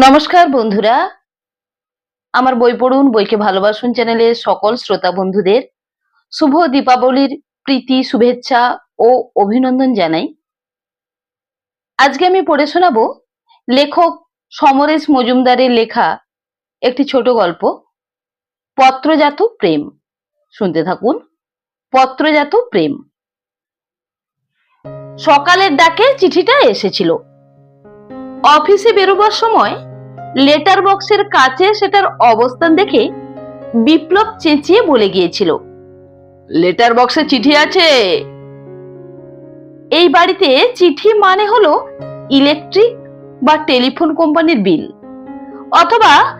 নমস্কার বন্ধুরা। আমার বই পড়ুন, বইকে ভালোবাসুন চ্যানেলের সকল শ্রোতা বন্ধুদের। শুভ দীপাবলির প্রীতি, শুভেচ্ছা ও অভিনন্দন জানাই। আজকে আমি পড়ে শোনাবো লেখক সমরেশ মজুমদারের লেখা একটি ছোট গল্প, পত্রজাত প্রেম। শুনতে থাকুন, পত্রজাত প্রেম। সকালের ডাকে চিঠিটা এসেছিল। অফিসে বেরোবার সময় লেটার বক্সের কাছে সেটার অবস্থান দেখে বিপ্লব চেঁচিয়ে বলে গিয়েছিল, লেটার বক্সে চিঠি আছে। এই বাড়িতে চিঠি মানে হলো ইলেকট্রিক বা টেলিফোন কোম্পানির বিল অথবা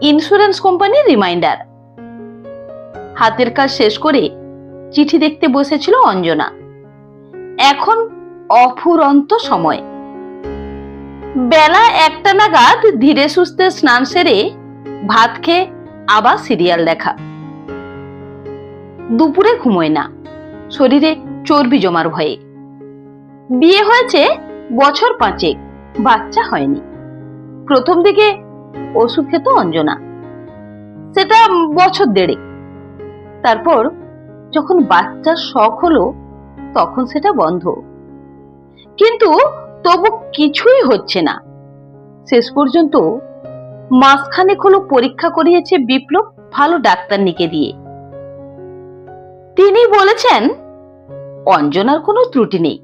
ইন্স্যুরেন্স কোম্পানির রিমাইন্ডার। হাতের কাজ শেষ করে চিঠি দেখতে বসেছিল অঞ্জনা। এখন অফুরন্ত সময়। বেলা একটা নাগাদ ধীরে সুস্থে স্নান সেরে ভাত খেয়ে আবার সিরিয়াল দেখা। দুপুরে ঘুমোয় না, শরীরে চর্বি জমার ভয়ে। বিয়ে হয়েছে বছর পাঁচেক, বাচ্চা হয়নি। প্রথম দিকে ওষুধ খেত অঞ্জনা। সেটা বছর দেড়ে তারপর যখন বাচ্চার শখ হলো, তখন সেটা বন্ধ। কিন্তু তবু কিছুই হচ্ছে না। শেষ পর্যন্ত মাসখানেক হলো পরীক্ষা করিয়েছে বিপ্লব ভালো ডাক্তারনিকে দিয়ে। তিনি বলেছেন, অঞ্জনার কোনো ত্রুটি নেই,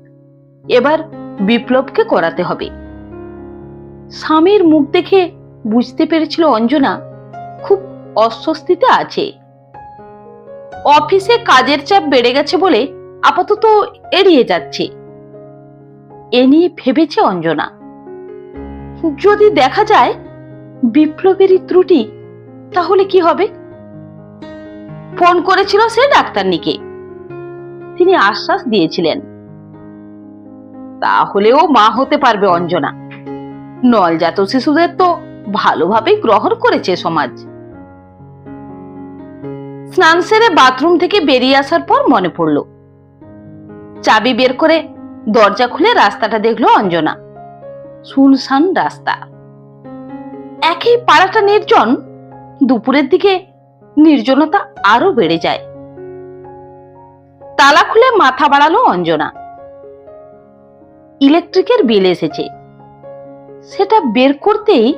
এবার বিপ্লবকে করাতে হবে। স্বামীর মুখ দেখে বুঝতে পেরেছিল অঞ্জনা খুব অস্বস্তিতে আছে। অফিসে কাজের চাপ বেড়ে গেছে বলে আপাতত এড়িয়ে যাচ্ছে। এ নিয়ে ভেবেছে অঞ্জনা। যদি দেখা যায় বিপ্লবেরই ত্রুটি, তাহলে কি হবে? ফোন করেছিল সে ডাক্তারনিকে। তিনি আশ্বাস দিয়েছিলেন। তাহলেও মা হতে পারবে অঞ্জনা। নলজাত শিশুদের তো ভালোভাবেই গ্রহণ করেছে সমাজ। স্নান সেরে বাথরুম থেকে বেরিয়ে আসার পর মনে পড়ল। চাবি বের করে দরজা খুলে রাস্তাটা দেখল অঞ্জনা। শুনশান রাস্তা। একই পাড়াটা নির্জন, দুপুরের দিকে নির্জনতা আরও বেড়ে যায়। তালা খুলে মাথা বাড়ালো অঞ্জনা। ইলেকট্রিকের বিল এসেছে। সেটা বের করতেই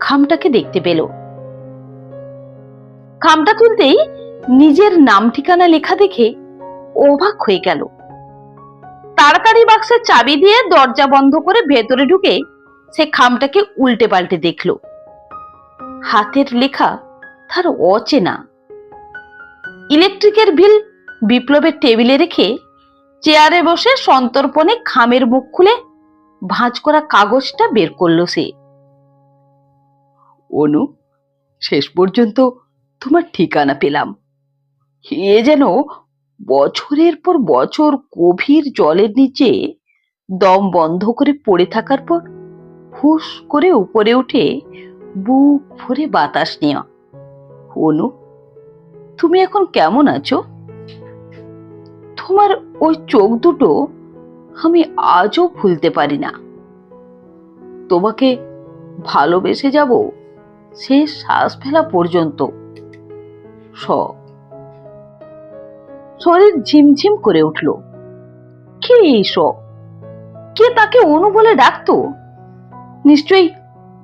খামটাকে দেখতে পেল। খামটা তুলতেই নিজের নাম ঠিকানা লেখা দেখে অবাক হয়ে গেল। তাড়াতাড়ি বাক্সের চাবি দিয়ে দরজা বন্ধ করে ভেতরে ঢুকে সে খামটাকে উল্টে পাল্টে দেখল। হাতের লেখা তার অচেনা। ইলেকট্রিকের বিল বিপ্লবের টেবিলে রেখে চেয়ারে বসে সন্তর্পণে খামের মুখ খুলে ভাঁজ করা কাগজটা বের করল সে। অনু, শেষ পর্যন্ত তোমার ঠিকানা পেলাম। এ যেন বছরের পর বছর গভীর জলের নিচে দম বন্ধ করে পড়ে থাকার পর হুস করে উপরে উঠে বুক ভরে বাতাস নেওয়া। অনু তুমি এখন কেমন আছো? তোমার ওই চোখ দুটো আমি আজও ভুলতে পারি না। তোমাকে ভালোবেসে যাব শেষ শ্বাস ফেলা পর্যন্ত। সব শরীর ঝিমঝিম করে উঠল। কে এইসব কে তাকে অনু বলে ডাকতো? নিশ্চয়ই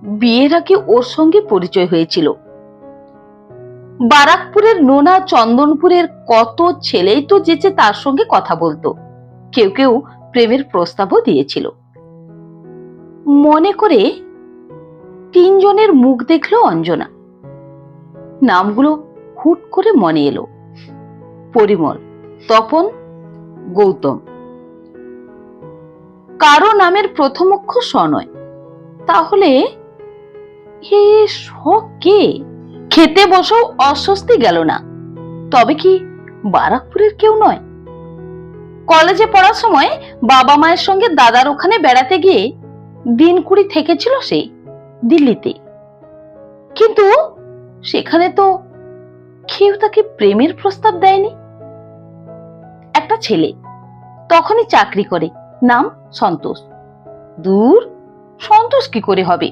বিয়ের আগে ওর সঙ্গে পরিচয় হয়েছিল? বারাকপুরের নোনা চন্দনপুরের কত ছেলেই তো যেচে তার সঙ্গে কথা বলতো। কেউ কেউ প্রেমের প্রস্তাবও দিয়েছিল। মনে করে তিনজনের মুখ দেখল অঞ্জনা। নামগুলো হুট করে মনে এলো। পরিমল তপন, গৌতম। কারও নামের প্রথম অক্ষর স নয়। তাহলে হে কে? খেতে বসেও অস্বস্তি গেল না। তবে কি বারাকপুরের কেউ নয়? কলেজে পড়ার সময় বাবা মায়ের সঙ্গে দাদার ওখানে বেড়াতে গিয়ে দিন কুড়ি থেকেছিল সে দিল্লিতে। কিন্তু সেখানে তো কেউ তাকে প্রেমের প্রস্তাব দেয়নি। একটা ছেলে। তখনই চাকরি করে। নাম সন্তোষ। দূর, সন্তোষ কি করে হবে?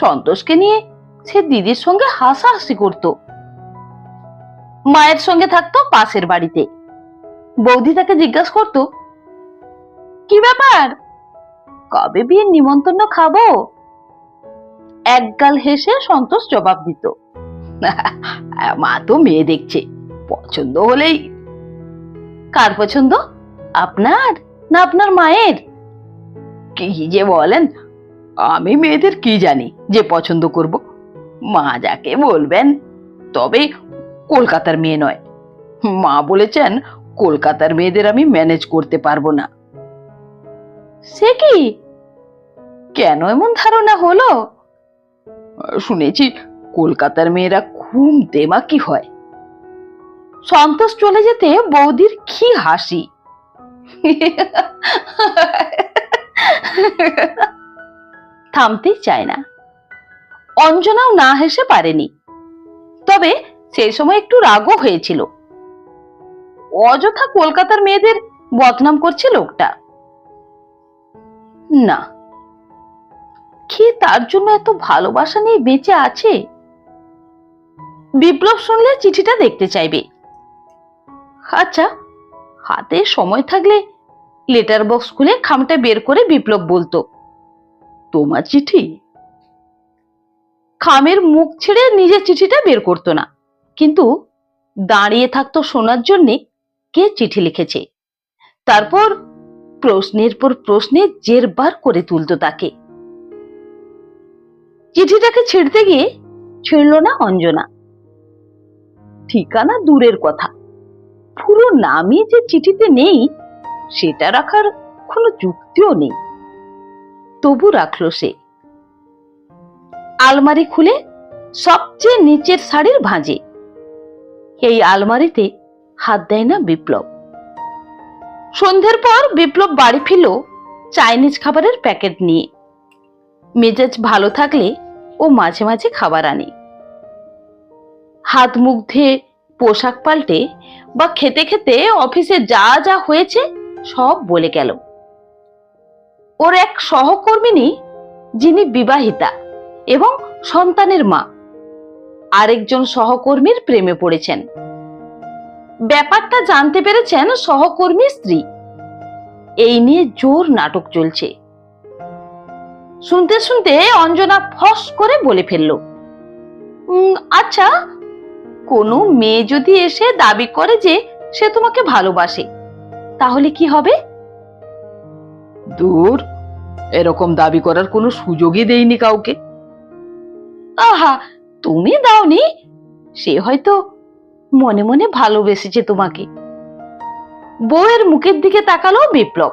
সন্তোষকে নিয়ে সে দিদির সঙ্গে হাসাহাসি করত। মায়ের সঙ্গে থাকতো পাশের বাড়িতে। বৌদি তাকে জিজ্ঞাসা করতো, কি ব্যাপার? কবে বিয়ের নিমন্ত্রণ খাব? একগাল হেসে সন্তোষ জবাব দিত, মা তো মেয়ে দেখছে। পছন্দ হলেই কার পছন্দ? আপনার না আপনার মায়ের? কি যে বলেন, আমি মেয়েদের কি জানি যে পছন্দ করব? মা যাকে বলবেন, তবে কলকাতার মেয়ে নয়। মা বলেছেন, কলকাতার মেয়েদের আমি ম্যানেজ করতে পারব না। সে কি? কেন এমন ধারণা হলো? শুনেছি, কলকাতার মেয়েরা খুব দেমাকি হয়। সন্তোষ চলে যেতে বৌদির কি হাসি? থামতেই চায় না। অঞ্জনাও না হেসে পারেনি। তবে সেই সময় একটু রাগও হয়েছিল। অযথা কলকাতার মেয়েদের বদনাম করছে লোকটা। না। কে তার জন্য এত ভালোবাসা নিয়ে বেঁচে আছে? বিপ্লব শুনলে চিঠিটা দেখতে চাইবে। আচ্ছা হাতে সময় থাকলে লেটার বক্স খুলে খামটা বের করে বিপ্লব বলতো, তোমার চিঠি? খামের মুখ ছেড়ে নিজের চিঠিটা বের করতো না, কিন্তু দাঁড়িয়ে থাকতো শোনার জন্যে কে চিঠি লিখেছে। তারপর প্রশ্নের পর প্রশ্নে জেরবার করে তুলতো তাকে। চিঠিটাকে ছিঁড়তে গিয়ে ছিঁড়ল না অঞ্জনা। ঠিকানা দূরের কথা। পুরো নামই যে চিঠিতে নেই, সেটা রাখার কোনো যুক্তিও নেই। তবু রাখল সে। আলমারি খুলে সবচেয়ে নিচের শাড়ির ভাঁজে। এই আলমারিতে হাত দেয় না বিপ্লব। সন্ধ্যের পর বিপ্লব বাড়ি ফিরল চাইনিজ খাবারের প্যাকেট নিয়ে। মেজাজ ভালো থাকলে ও মাঝে মাঝে খাবার আনে। হাত মুখ ধুয়ে পোশাক পাল্টে বা খেতে খেতে অফিসে যা যা হয়েছে সব বলে গেল। ওর এক সহকর্মিনী যিনি বিবাহিতা এবং সন্তানের মা আরেকজন সহকর্মীর প্রেমে পড়েছেন। ব্যাপারটা জানতে পেরেছেন সহকর্মী স্ত্রী। এই নিয়ে জোর নাটক চলছে। শুনতে শুনতে অঞ্জনা ফস করে বলে ফেলল "উম, আচ্ছা কোনো মেয়ে যদি এসে দাবি করে যে সে তোমাকে ভালোবাসে তাহলে কি হবে? দূর এরকম দাবি করার কোনো সুযোগই দেইনি কাউকে। আহা তুমি দাওনি? সে হয়তো মনে মনে ভালোবেসেছে তোমাকে। বউয়ের মুখের দিকে তাকালো বিপ্লব।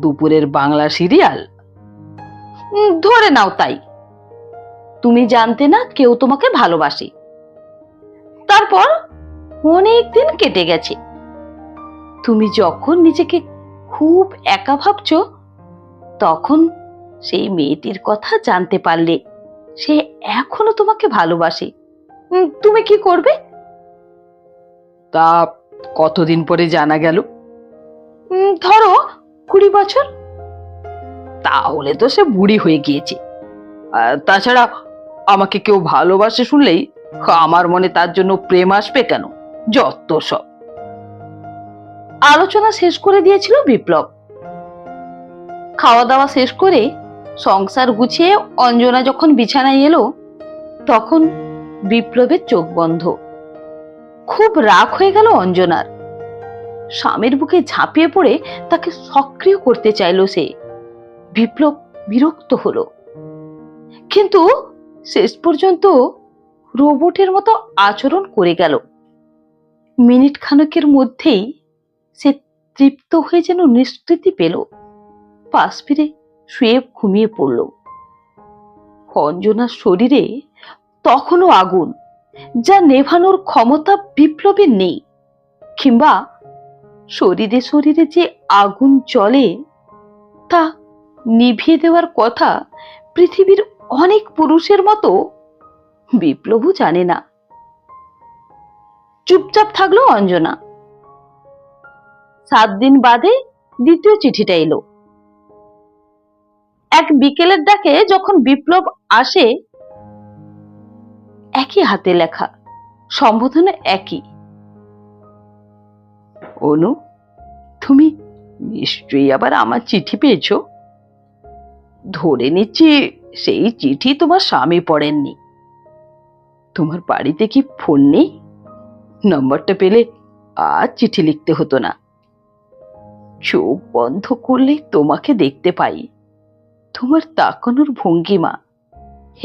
দুপুরের বাংলা সিরিয়াল। ধরে নাও তাই। তুমি জানতে না কেউ তোমাকে ভালোবাসে। তারপর অনেক দিন কেটে গেছে। তুমি যখন নিজেকে খুব একা ভাবছ তখন সেই মেয়েটির কথা জানতে পারলে সে এখনও তোমাকে ভালোবাসে। তুমি কি করবে? তা কতদিন পরে জানা গেল? ধরো কুড়ি বছর। তাহলে তো সে বুড়ি হয়ে গিয়েছে। তাছাড়া আমাকে কেউ ভালোবাসে শুনলেই আমার মনে তার জন্য প্রেম আসবে কেন? যত সব। আলোচনা শেষ করে দিয়েছিল বিপ্লব। খাওয়া দাওয়া শেষ করে সংসার গুছিয়ে অঞ্জনা যখন বিছানায় এলো, তখন বিপ্লবের চোখ বন্ধ। খুব রাগ হয়ে গেল অঞ্জনার। স্বামীর বুকে ঝাঁপিয়ে পড়ে তাকে সক্রিয় করতে চাইলো সে। বিপ্লব বিরক্ত হলো। কিন্তু শেষ পর্যন্ত রোবটের মতো আচরণ করে গেল। মিনিট খানেকের মধ্যেই সে তৃপ্ত হয়ে যেন নিষ্কৃতি পেল। পাশ ফিরে শুয়ে ঘুমিয়ে পড়ল। অঞ্জনার শরীরে তখনও আগুন, যা নেভানোর ক্ষমতা বিপ্লবের নেই, কিংবা শরীরে শরীরে যে আগুন জ্বলে, তা নিভিয়ে দেওয়ার কথা পৃথিবীর অনেক পুরুষের মতো? বিপ্লবও জানে না। চুপচাপ থাকল অঞ্জনা। সাত দিন বাদে দ্বিতীয় চিঠিটা এলো। এক বিকেলের ডাকে যখন বিপ্লব আসে, একই হাতে লেখা, সম্বোধনে একই। অনু, তুমি নিশ্চয়ই আবার আমার চিঠি পেয়েছ? ধরে নিচ্ছি সেই চিঠি তোমার স্বামী পড়েননি। তোমার বাড়িতে কি ফোন নেই? নম্বরটা পেলে আর চিঠি লিখতে হতো না। চোখ বন্ধ করলেই তোমাকে দেখতে পাই। তোমার তাকানোর ভঙ্গিমা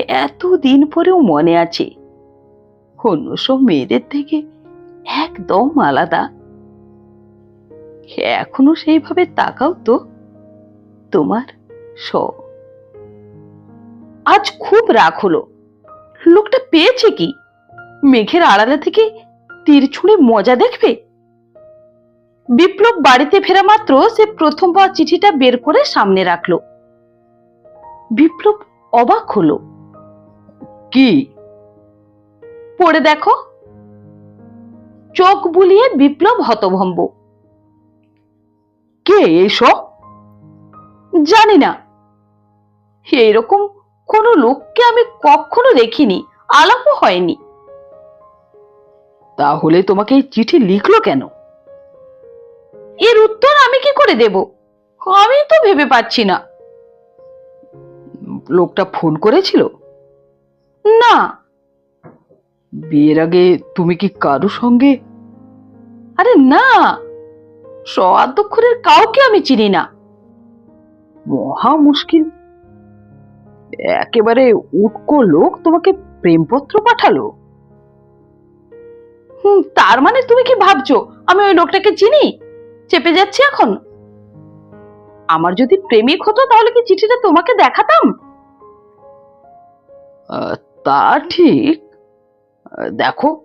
এত দিন পরেও মনে আছে। অন্য সব মেয়েদের থেকে একদম আলাদা। এখনও সেইভাবে তাকাও তো। তোমার স আজ খুব রাগ হলো। লোকটা পেয়েছে কি? মেঘের আড়ালে থেকে তীর ছুঁড়ে মজা দেখবে? বিপ্লব বাড়িতে ফেরা মাত্র সে প্রথম পাওয়া চিঠিটা বের করে সামনে রাখল। বিপ্লব অবাক হলো। কি? পড়ে দেখো। চোখ বুলিয়ে বিপ্লব হতভম্ব। কে এসব জানি না। এইরকম কোনো লোককে আমি কখনো দেখিনি, আলাপও হয়নি। তাহলে তোমাকে এই চিঠি লিখলো কেন? এর উত্তর আমি কি করে দেব? আমি তো ভেবে পাচ্ছি না। লোকটা ফোন করেছিল? না। বিয়ের আগে তুমি কি কারও সঙ্গে? আরে না। সদক্ষরের কাউকে আমি চিনি না। মহা মুশকিল। একেবারে উটকো লোক তোমাকে প্রেমপত্র পাঠালো? হুম, তার মানে তুমি কি ভাবছ? আমি ওই লোকটাকে চিনি? চেপে যাচ্ছি এখন? আমার যদি প্রেমিক হতো তাহলে কি চিঠিটা তোমাকে দেখাতাম? তা ঠিক। দেখো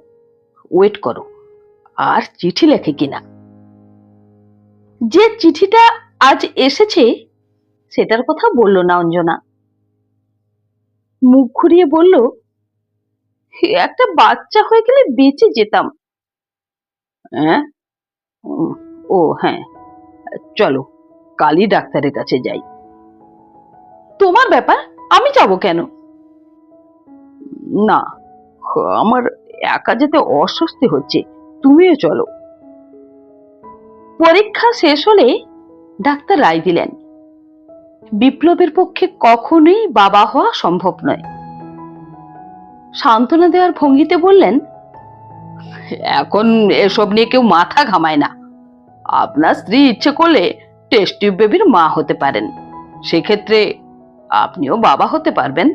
ওয়েট করো। আর চিঠি লেখে কিনা? যে চিঠিটা আজ এসেছে, সেটার কথা বলল না অঞ্জনা। মুখ ঘুরিয়ে বলল একটা বাচ্চা হয়ে গেলে বেঁচে যেতাম। হ্যাঁ ও হ্যাঁ। চলো, কালই ডাক্তারের কাছে যাই। তোমার ব্যাপার? আমি যাব কেন? না, আমার একা যেতে অস্বস্তি হচ্ছে। তুমিও চলো। পরীক্ষা শেষ হলে ডাক্তার রায় দিলেন। বিপ্লবের পক্ষে কখনোই বাবা হওয়া সম্ভব নয়। সান্ত্বনা দেওয়ার ভঙ্গিতে বললেন, এখন এসব নিয়ে কেউ মাথা ঘামায় না। আপনার স্ত্রী ইচ্ছে করলে টেস্ট বেবির মা হতে পারেন। সেক্ষেত্রে আপনিও বাবা হতে পারবেন।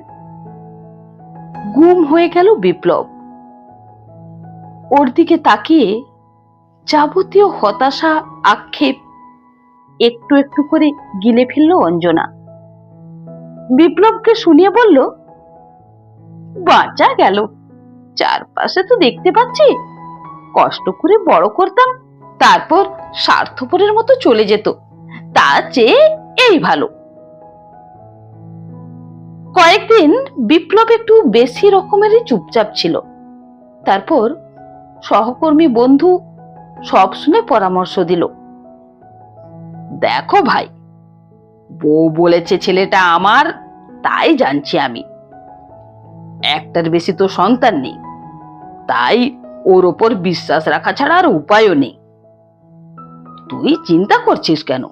গুম হয়ে গেল বিপ্লব। ওর দিকে তাকিয়ে যাবতীয় হতাশা, আক্ষেপ একটু একটু করে গিলে ফেলল অঞ্জনা। বিপ্লবকে শুনিয়ে বলল, বাঁচা গেল। চারপাশে তো দেখতে পাচ্ছি। কষ্ট করে বড় করতাম, তারপর স্বার্থপরের মতো চলে যেত। তার চেয়ে এই ভালো। কয়েকদিন বিপ্লব একটু বেশি রকমেরই চুপচাপ ছিল। তারপর সহকর্মী বন্ধু সব শুনে পরামর্শ দিল। দেখো ভাই, বউ বলেছে ছেলেটা আমার, তাই জানছি আমি। একটার বেশি তো সন্তান নেই, তাই ওর ওপর বিশ্বাস রাখা ছাড়া আর উপায়ও নেই। তুই চিন্তা করছিস কেন?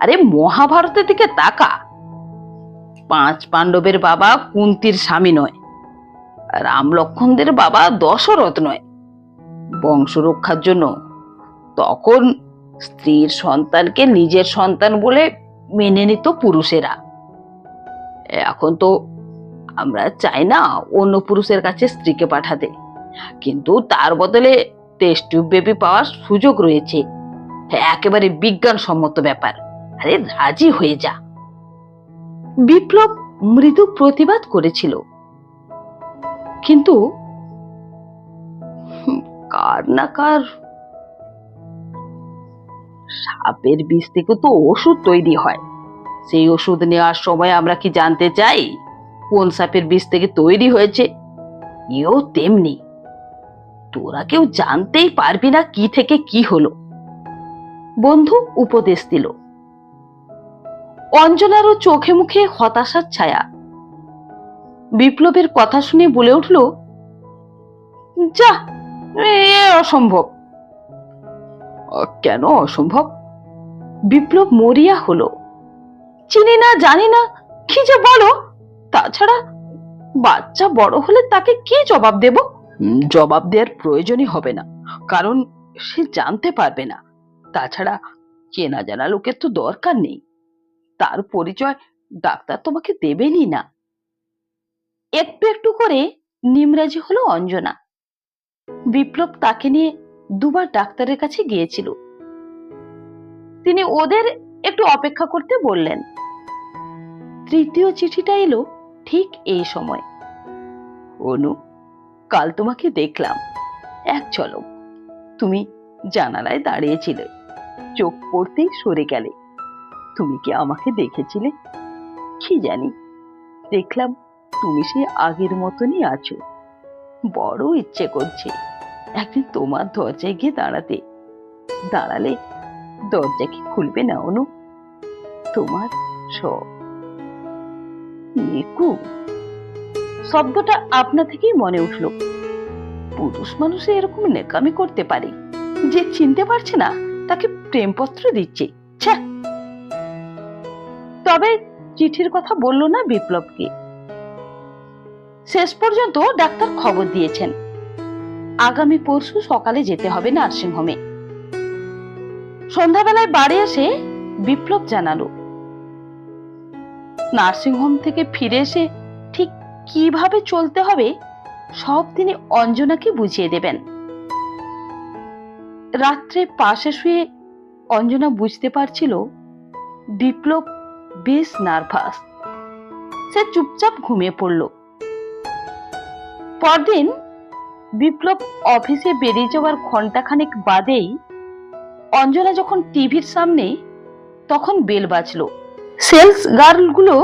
আরে মহাভারতের দিকে তাকা। পাঁচ পাণ্ডবের বাবা কুন্তির স্বামী নয়, রাম লক্ষণদের বাবা দশরথ নয়। বংশ রক্ষার জন্য তখন স্ত্রীর সন্তানকে নিজের সন্তান বলে মেনে নিত পুরুষেরা। এখন তো আমরা চাই না অন্য পুরুষের কাছে স্ত্রীকে পাঠাতে। কিন্তু তার বদলে টেস্ট টিউব বেবি পাওয়ার সুযোগ রয়েছে। একেবারে বিজ্ঞানসম্মত ব্যাপার। আরে রাজি হয়ে যা। বিপ্লব মৃদু প্রতিবাদ করেছিল। কিন্তু কার না কার সাপের বীজ থেকে তো ওষুধ তৈরি হয়। সেই ওষুধ নেওয়ার সময় আমরা কি জানতে চাই? কোন সাপের বীজ থেকে তৈরি হয়েছে? এও তেমনি। তোরা কেউ জানতেই পারবি না কি থেকে কি হলো। বন্ধু উপদেশ দিল। অঞ্জনারও চোখে মুখে হতাশার ছায়া। বিপ্লবের কথা শুনে বলে উঠল, যা এ, অসম্ভব। কেন অসম্ভব? বিপ্লব মরিয়া হলো। চিনি না, জানি না, কি যে বলো। তাছাড়া বাচ্চা বড় হলে তাকে কি জবাব দেব? জবাব দেওয়ার প্রয়োজনই হবে না, কারণ সে জানতে পারবে না। তাছাড়া চেনা জানা লোকের তো দরকার নেই। তার পরিচয় ডাক্তার তোমাকে দেবেনই না। একটু একটু করে নিমরাজি হলো অঞ্জনা। বিপ্লব তাকে নিয়ে দুবার ডাক্তারের কাছে গিয়েছিল। তিনি ওদের একটু অপেক্ষা করতে বললেন। তৃতীয় চিঠিটা এলো ঠিক এই সময়। অনু, কাল তোমাকে দেখলাম। এক চলক তুমি জানালায় দাঁড়িয়েছিলে। চোখ পড়তেই সরে গেলে। তুমি কি আমাকে দেখেছিলে? কি জানি। দেখলাম তুমি সে আগের মতনই আছো। বড় ইচ্ছে করছে। একদিন তোমার দরজায় গিয়ে দাঁড়াতে। দাঁড়ালে দরজা কি খুলবে না, অনু? তোমার সব। শব্দটা আপনা থেকেই মনে উঠল। পুরুষ মানুষে এরকম নেকামি করতে পারে, যে চিনতে পারছে না, তাকে প্রেমপত্র দিচ্ছে। তবে চিঠির কথা বলল না বিপ্লবকে। শেষ পর্যন্ত ডাক্তার খবর দিয়েছেন। আগামী পরশু সকালে যেতে হবে নার্সিংহোমে। সন্ধ্যাবেলায় বাড়ি এসে বিপ্লব জানালো। নার্সিংহোম থেকে ফিরে এসে ঠিক কীভাবে চলতে হবে, সব তিনি অঞ্জনাকে বুঝিয়ে দেবেন। রাত্রে পাশে শুয়ে অঞ্জনা বুঝতে পারছিল, বিপ্লব বেশ নার্ভাস। সে চুপচাপ ঘুমিয়ে পড়ল। পরদিন বিপ্লব অফিসে বেরিয়ে যাওয়ার ঘন্টাখানেক বাদেই অঞ্জনা যখন টিভির সামনে, তখন বেল বাজলো। সেলস গার্লগুলো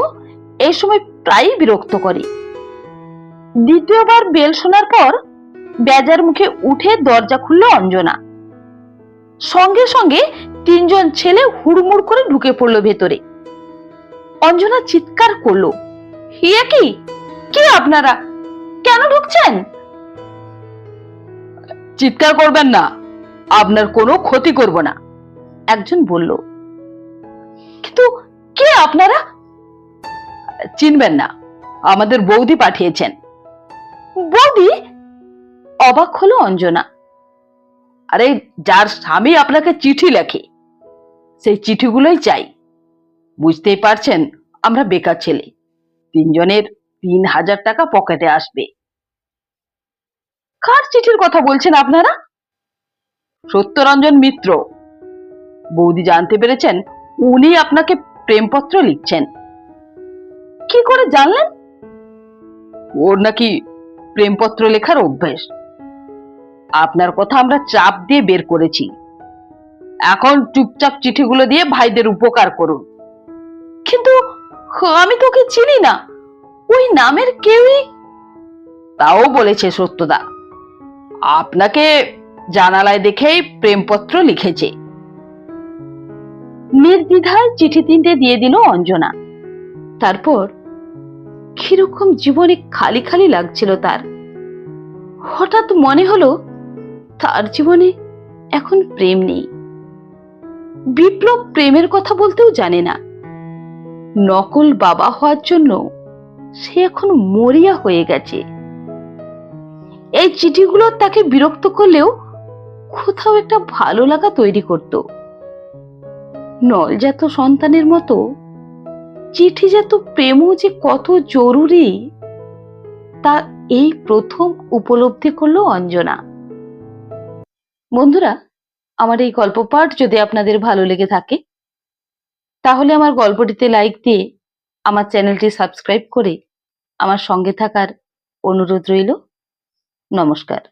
এই সময় প্রায়ই বিরক্ত করে। দ্বিতীয়বার বেল শোনার পর বেজার মুখে উঠে দরজা খুলল অঞ্জনা। সঙ্গে সঙ্গে তিনজন ছেলে হুড়মুড় করে ঢুকে পড়ল ভেতরে। অঞ্জনা চিৎকার করল, হিয়া কি? কি আপনারা? কেন ঢুকছেন? চিৎকার করবেন না। আপনার কোনো ক্ষতি করব না। একজন বলল, কিন্তু কে আপনারা? চিনবেন না। আমাদের বৌদি পাঠিয়েছেন। বৌদি? অবাক হলো অঞ্জনা। আরে, যার স্বামী আপনাকে চিঠি লেখে, সেই চিঠিগুলোই চাই। বুঝতেই পারছেন, আমরা বেকার ছেলে। তিনজনের তিন হাজার টাকা পকেটে আসবে। কার চিঠির কথা বলছেন আপনারা? সত্যরঞ্জন মিত্র। বৌদি জানতে পেরেছেন উনি আপনাকে প্রেমপত্র লিখছেন। কি করে জানলেন? ওর নাকি প্রেমপত্র লেখার অভ্যেস। আপনার কথা আমরা চাপ দিয়ে বের করেছি। এখন চুপচাপ চিঠিগুলো দিয়ে ভাইদের উপকার করুন। কিন্তু আমি তোকে চিনি না। ওই নামের কেউই? তাও বলেছে সত্যদা। আপনাকে জানালায় দেখেই প্রেমপত্র লিখেছে। নির্দ্বিধায় চিঠি তিনটে দিয়ে দিল অঞ্জনা। তারপর কীরকম জীবনে খালি খালি লাগছিল তার। হঠাৎ মনে হলো তার জীবনে এখন প্রেম নেই। বিপ্লব প্রেমের কথা বলতেও জানে না। নকল বাবা হওয়ার জন্য সে এখন মরিয়া হয়ে গেছে। এই চিঠিগুলো তাকে বিরক্ত করলেও কোথাও একটা ভালো লাগা তৈরি করত। নলজাত সন্তানের মতো চিঠি চিঠিজাত প্রেমও যে কত জরুরি, তা এই প্রথম উপলব্ধি করল অঞ্জনা। বন্ধুরা, আমার এই গল্প পাঠ যদি আপনাদের ভালো লেগে থাকে, তাহলে আমার গল্পটিতে লাইক দিয়ে আমার চ্যানেলটি সাবস্ক্রাইব করে আমার সঙ্গে থাকার অনুরোধ রইল। নমস্কার।